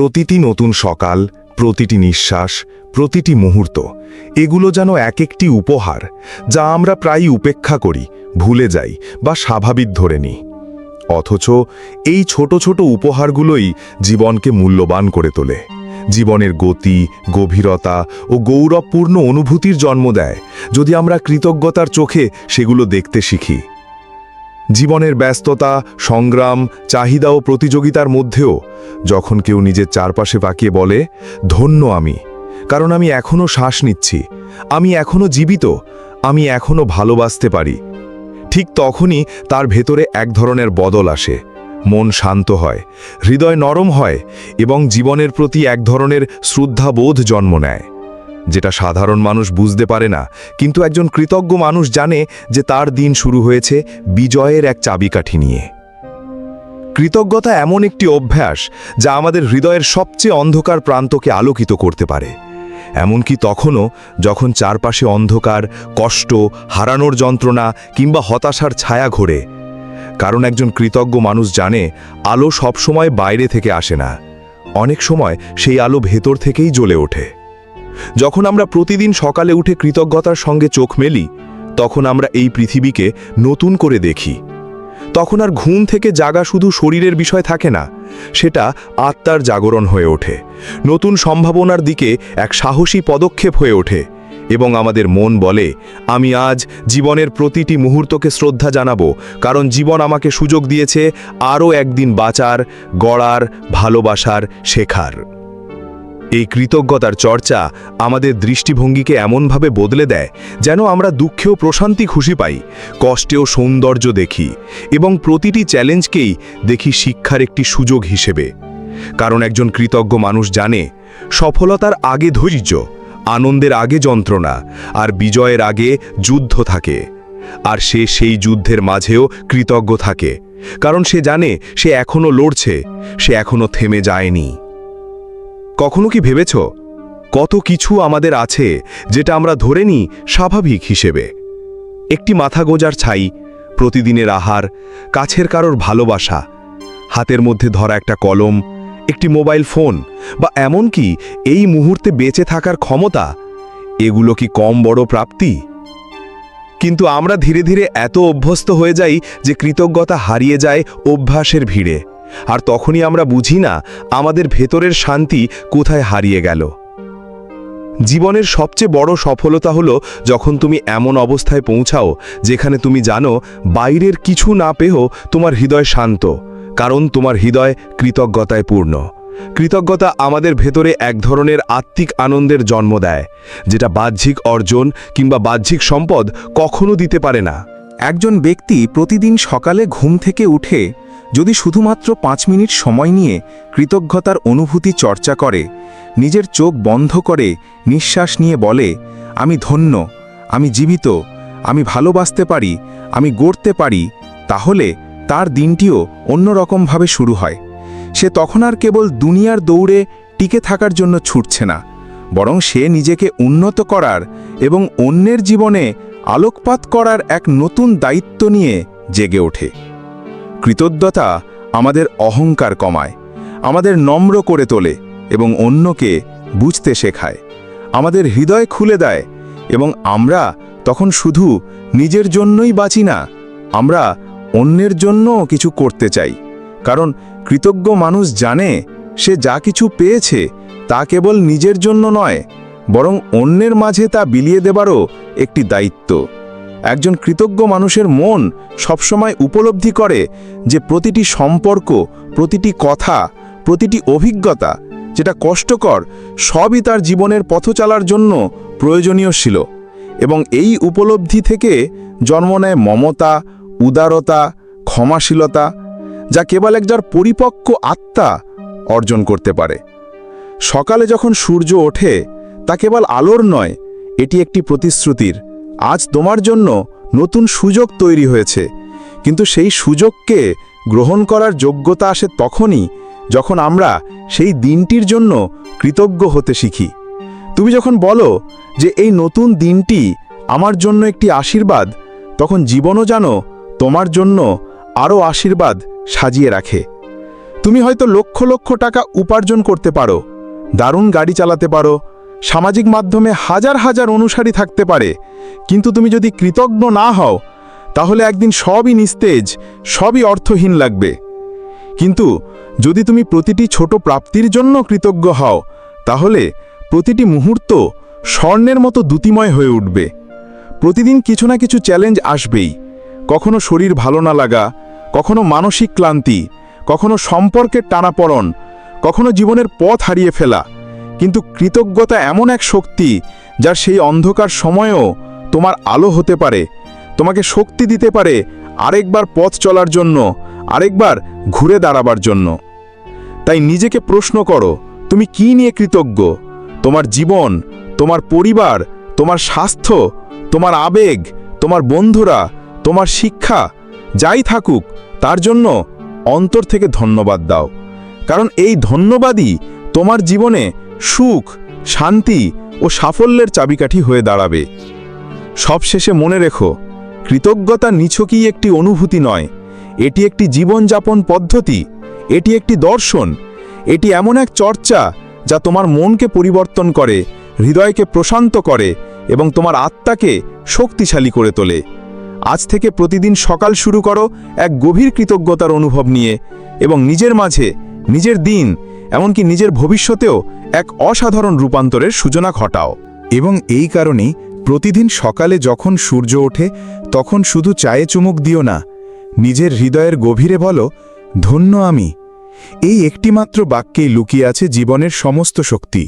প্রতিটি নতুন সকাল, প্রতিটি নিঃশ্বাস, প্রতিটি মুহূর্ত, এগুলো যেন এক একটি উপহার, যা আমরা প্রায়ই উপেক্ষা করি, ভুলে যাই বা স্বাভাবিক ধরে নিই। অথচ এই ছোট ছোট উপহারগুলোই জীবনকে মূল্যবান করে তোলে। জীবনের গতি, গভীরতা ও গৌরবপূর্ণ অনুভূতির জন্ম দেয় যদি আমরা কৃতজ্ঞতার চোখে সেগুলো দেখতে শিখি। জীবনের ব্যস্ততা, সংগ্রাম, চাহিদা ও প্রতিযোগিতার মধ্যেও যখন কেউ নিজের চারপাশে পাকিয়ে বলে, ধন্য আমি, কারণ আমি এখনও শ্বাস নিচ্ছি, আমি এখনও জীবিত, আমি এখনও ভালোবাসতে পারি, ঠিক তখনই তার ভেতরে এক ধরনের বদল আসে। মন শান্ত হয়, হৃদয় নরম হয় এবং জীবনের প্রতি এক ধরনের শ্রদ্ধাবোধ জন্ম নেয়। যেটা সাধারণ মানুষ বুঝতে পারে না, কিন্তু একজন কৃতজ্ঞ মানুষ জানে যে তার দিন শুরু হয়েছে বিজয়ের এক চাবিকাঠি নিয়ে। কৃতজ্ঞতা এমন একটি অভ্যাস যা আমাদের হৃদয়ের সবচেয়ে অন্ধকার প্রান্তকে আলোকিত করতে পারে। এমনকি তখনও যখন চারপাশে অন্ধকার, কষ্ট, হারানোর যন্ত্রণা কিংবা হতাশার ছায়া ঘোরে, কারণ একজন কৃতজ্ঞ মানুষ জানে আলো সবসময় বাইরে থেকে আসে না, অনেক সময় সেই আলো ভেতর থেকেই জ্বলে ওঠে। যখন আমরা প্রতিদিন সকালে উঠে কৃতজ্ঞতার সঙ্গে চোখ মেলি, তখন আমরা এই পৃথিবীকে নতুন করে দেখি। তখন আর ঘুম থেকে জাগা শুধু শরীরের বিষয় থাকে না, সেটা আত্মার জাগরণ হয়ে ওঠে। নতুন সম্ভাবনার দিকে এক সাহসী পদক্ষেপ হয়ে ওঠে এবং আমাদের মন বলে, আমি আজ জীবনের প্রতিটি মুহূর্তকে শ্রদ্ধা জানাব, কারণ জীবন আমাকে সুযোগ দিয়েছে আরও একদিন বাঁচার, গড়ার, ভালোবাসার, শেখার। এই কৃতজ্ঞতার চর্চা আমাদের দৃষ্টিভঙ্গিকে এমনভাবে বদলে দেয় যেন আমরা দুঃখেও প্রশান্তি খুশি পাই কষ্টেও সৌন্দর্য দেখি এবং প্রতিটি চ্যালেঞ্জকেই দেখি শিক্ষার একটি সুযোগ হিসেবে। কারণ একজন কৃতজ্ঞ মানুষ জানে, সফলতার আগে ধৈর্য, আনন্দের আগে যন্ত্রণা আর বিজয়ের আগে যুদ্ধ থাকে। আর সে সেই যুদ্ধের মাঝেও কৃতজ্ঞ থাকে, কারণ সে জানে সে এখনও লড়ছে, সে এখনও থেমে যায়নি। কখনো কি ভেবেছ? কত কিছু আমাদের আছে যেটা আমরা ধরে নিই স্বাভাবিক হিসেবে। একটি মাথা গোজার ছাই, প্রতিদিনের আহার, কাছের কারোর ভালোবাসা, হাতের মধ্যে ধরা একটা কলম, একটি মোবাইল ফোন, বা এমনকি এই মুহূর্তে বেঁচে থাকার ক্ষমতা, এগুলো কি কম বড় প্রাপ্তি? কিন্তু আমরা ধীরে ধীরে এত অভ্যস্ত হয়ে যাই যে কৃতজ্ঞতা হারিয়ে যায় অভ্যাসের ভিড়ে। আর তখনই আমরা বুঝি না আমাদের ভেতরের শান্তি কোথায় হারিয়ে গেল। জীবনের সবচেয়ে বড় সফলতা হলো যখন তুমি এমন অবস্থায় পৌঁছাও যেখানে তুমি জানো বাইরের কিছু না পেয়েও তোমার হৃদয় শান্ত, কারণ তোমার হৃদয় কৃতজ্ঞতায় পূর্ণ। কৃতজ্ঞতা আমাদের ভেতরে এক ধরনের আত্মিক আনন্দের জন্ম দেয়, যেটা বাহ্যিক অর্জন কিংবা বাহ্যিক সম্পদ কখনো দিতে পারে না। একজন ব্যক্তি প্রতিদিন সকালে ঘুম থেকে উঠে যদি শুধুমাত্র পাঁচ মিনিট সময় নিয়ে কৃতজ্ঞতার অনুভূতি চর্চা করে, নিজের চোখ বন্ধ করে নিঃশ্বাস নিয়ে বলে, আমি ধন্য, আমি জীবিত, আমি ভালোবাসতে পারি, আমি গড়তে পারি, তাহলে তার দিনটিও অন্যরকমভাবে শুরু হয়। সে তখন আর কেবল দুনিয়ার দৌড়ে টিকে থাকার জন্য ছুটছে না, বরং সে নিজেকে উন্নত করার এবং অন্যের জীবনে আলোকপাত করার এক নতুন দায়িত্ব নিয়ে জেগে ওঠে। কৃতজ্ঞতা আমাদের অহংকার কমায়, আমাদের নম্র করে তোলে এবং অন্যকে বুঝতে শেখায়, আমাদের হৃদয় খুলে দেয় এবং আমরা তখন শুধু নিজের জন্যই বাঁচি না, আমরা অন্যের জন্য কিছু করতে চাই। কারণ কৃতজ্ঞ মানুষ জানে সে যা কিছু পেয়েছে তা কেবল নিজের জন্য নয়, বরং অন্যের মাঝে তা বিলিয়ে দেবারও একটি দায়িত্ব। একজন কৃতজ্ঞ মানুষের মন সবসময় উপলব্ধি করে যে প্রতিটি সম্পর্ক, প্রতিটি কথা, প্রতিটি অভিজ্ঞতা যেটা কষ্টকর, সবই তার জীবনের পথ চলার জন্য প্রয়োজনীয় ছিল এবং এই উপলব্ধি থেকে জন্ম নেয় মমতা, উদারতা, ক্ষমাশীলতা, যা কেবল একজন পরিপক্ক আত্মা অর্জন করতে পারে। সকালে যখন সূর্য ওঠে, তা কেবল আলোর নয়, এটি একটি প্রতিশ্রুতির। আজ তোমার জন্য নতুন সুযোগ তৈরি হয়েছে। কিন্তু সেই সুযোগকে গ্রহণ করার যোগ্যতা আসে তখনই যখন আমরা সেই দিনটির জন্য কৃতজ্ঞ হতে শিখি। তুমি যখন বলো যে এই নতুন দিনটি আমার জন্য একটি আশীর্বাদ, তখন জীবনও জানো তোমার জন্য আরও আশীর্বাদ সাজিয়ে রাখে। তুমি হয়তো লক্ষ লক্ষ টাকা উপার্জন করতে পারো, দারুণ গাড়ি চালাতে পারো সামাজিক মাধ্যমে হাজার হাজার অনুসারী থাকতে পারে। কিন্তু তুমি যদি কৃতজ্ঞ না হও, তাহলে একদিন সবই নিস্তেজ, সবই অর্থহীন লাগবে। কিন্তু যদি তুমি প্রতিটি ছোট প্রাপ্তির জন্য কৃতজ্ঞ হও, তাহলে প্রতিটি মুহূর্ত স্বর্ণের মতো দ্যুতিময় হয়ে উঠবে। প্রতিদিন কিছু না কিছু চ্যালেঞ্জ আসবেই। কখনো শরীর ভালো না লাগা, কখনো মানসিক ক্লান্তি, কখনো সম্পর্কের টানাপড়ন, কখনো জীবনের পথ হারিয়ে ফেলা। কিন্তু কৃতজ্ঞতা এমন এক শক্তি যার সেই অন্ধকার সময়েও তোমার আলো হতে পারে, তোমাকে শক্তি দিতে পারে আরেকবার পথ চলার জন্য, আরেকবার ঘুরে দাঁড়াবার জন্য। তাই নিজেকে প্রশ্ন করো, তুমি কি নিয়ে কৃতজ্ঞ? তোমার জীবন, তোমার পরিবার, তোমার স্বাস্থ্য, তোমার আবেগ, তোমার বন্ধুরা, তোমার শিক্ষা, যাই থাকুক, তার জন্য অন্তর থেকে ধন্যবাদ দাও। কারণ এই ধন্যবাদই তোমার জীবনে সুখ, শান্তি ও সাফল্যের চাবিকাঠি হয়ে দাঁড়াবে। সবশেষে মনে রেখো, কৃতজ্ঞতা নিছকই একটি অনুভূতি নয়। এটি একটি জীবনযাপন পদ্ধতি, এটি একটি দর্শন, এটি এমন এক চর্চা যা তোমার মনকে পরিবর্তন করে, হৃদয়কে প্রশান্ত করে এবং তোমার আত্মাকে শক্তিশালী করে তোলে। আজ থেকে প্রতিদিন সকাল শুরু করো এক গভীর কৃতজ্ঞতার অনুভব নিয়ে এবং নিজের মাঝে, নিজের দিন এমনকি নিজের ভবিষ্যতেও এক অসাধারণ রূপান্তরের সূচনা ঘটাও। এবং এই কারণেই প্রতিদিন সকালে যখন সূর্য ওঠে, তখন শুধু চায়ে চুমুক দিও না, নিজের হৃদয়ের গভীরে বলো, ধন্য আমি। এই একটিমাত্র বাক্যেই লুকিয়ে আছে জীবনের সমস্ত শক্তি।